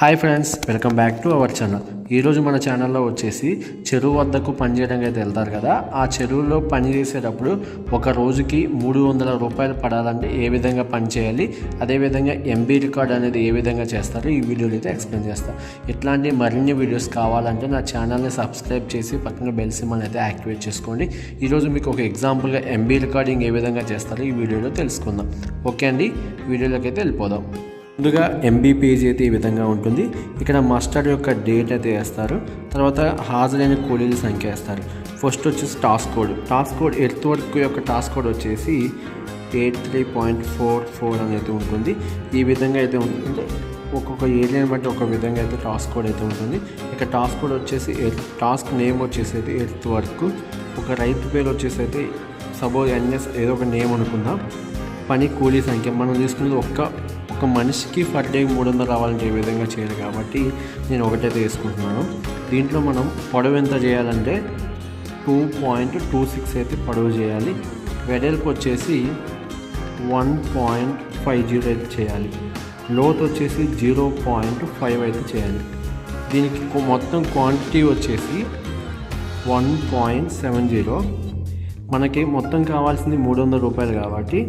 Hi friends welcome back to our channel. ఈరోజు మన ఛానల్లో వచ్చేసి చెరువు వద్దకు పనిచేయడానికి అయితే వెళ్తారు కదా. ఆ చెరువులో పని చేసేటప్పుడు ఒక రోజుకి మూడు వందల రూపాయలు పడాలంటే ఏ విధంగా పని చేయాలి? అదేవిధంగా ఎంబీ రికార్డ్ అనేది ఏ విధంగా చేస్తారో? ఈ వీడియోలో అయితే ఎక్స్ప్లెయిన్ చేస్తాను ఇట్లాంటి మరిన్ని వీడియోస్ కావాలంటే నా ఛానల్ని సబ్స్క్రైబ్ చేసి పక్కన బెల్ సిమ్మని అయితే యాక్టివేట్ చేసుకోండి. ఈరోజు మీకు ఒక ఎగ్జాంపుల్గా ఎంబీ రికార్డింగ్ ఏ విధంగా చేస్తారో ఈ వీడియోలో తెలుసుకుందాం. ఓకే అండి వీడియోలోకి అయితే వెళ్ళిపోదాం. ముందుగా ఎంబీ పేజ్ అయితే ఈ విధంగా ఉంటుంది. ఇక్కడ మస్టర్డ్ యొక్క డేట్ అయితే వేస్తారు. తర్వాత హాజరైన కూలీల సంఖ్య వేస్తారు. ఫస్ట్ వచ్చేసి task code task code earth work యొక్క టాస్క్ కోడ్ వచ్చేసి eight three point four four అనేది ఉంటుంది. ఈ విధంగా అయితే ఉంటుంది. ఒక్కొక్క ఏరియాని బట్టి ఒక విధంగా అయితే టాస్క్ కోడ్ అయితే ఉంటుంది. ఇక టాస్క్ కోడ్ వచ్చేసి టాస్క్ నేమ్ వచ్చేసి అయితే ఎర్త్ వర్క్. ఒక రైతు పేరు వచ్చేసి అయితే సపోజ్ ఎన్ఎస్ ఏదో ఒక నేమ్ అనుకుందాం. పని కూలీ సంఖ్య. మనం తీసుకున్నది ఒక్క ఒక మనిషికి పర్ డే మూడు వందలు రావాలంటే ఏ విధంగా చేయాలి కాబట్టి నేను ఒకటే తీసుకుంటున్నాను దీంట్లో మనం పొడవు ఎంత చేయాలంటే టూ పాయింట్ టూ సిక్స్ అయితే పొడవు చేయాలి. వెడల్పు వచ్చేసి వన్ పాయింట్ ఫైవ్ జీరో అయితే చేయాలి. లోత్ వచ్చేసి జీరో పాయింట్ ఫైవ్ అయితే చేయాలి. దీనికి మొత్తం క్వాంటిటీ వచ్చేసి వన్ పాయింట్ సెవెన్ జీరో. మనకి మొత్తం కావాల్సింది మూడు వందల రూపాయలు కాబట్టి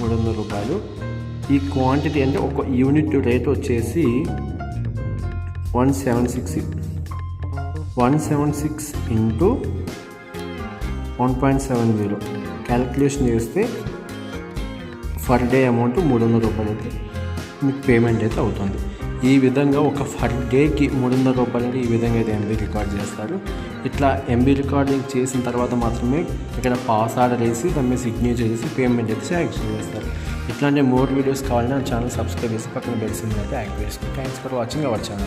మూడు వందల రూపాయలు. ఈ క్వాంటిటీ అంటే ఒక యూనిట్ రేట్ వచ్చేసి one seven six one seven six into one point seven zero calculation చేస్తే పర్ డే అమౌంట్ మూడు వందల రూపాయలు అయితే మీకు పేమెంట్ అయితే అవుతుంది. ఈ విధంగా ఒక ఫర్ డేకి మూడు వందల రూపాయలు ఈ విధంగా అయితే ఎంబీ రికార్డ్ చేస్తారు. ఇట్లా ఎంబీ రికార్డింగ్ చేసిన తర్వాత మాత్రమే ఇక్కడ పాస్ ఆర్డర్ వేసి దాని మీద సిగ్నేచర్ చేసి పేమెంట్ అయితే శాంక్షన్ చేస్తారు. ఇట్లాంటి మోర్ వీడియోస్ కావాలంటే నా ఛానల్ సబ్స్క్రైబ్ చేసి పక్కన బెల్ అయితే యాక్టివేట్ చేసుకోండి thanks for watching our channel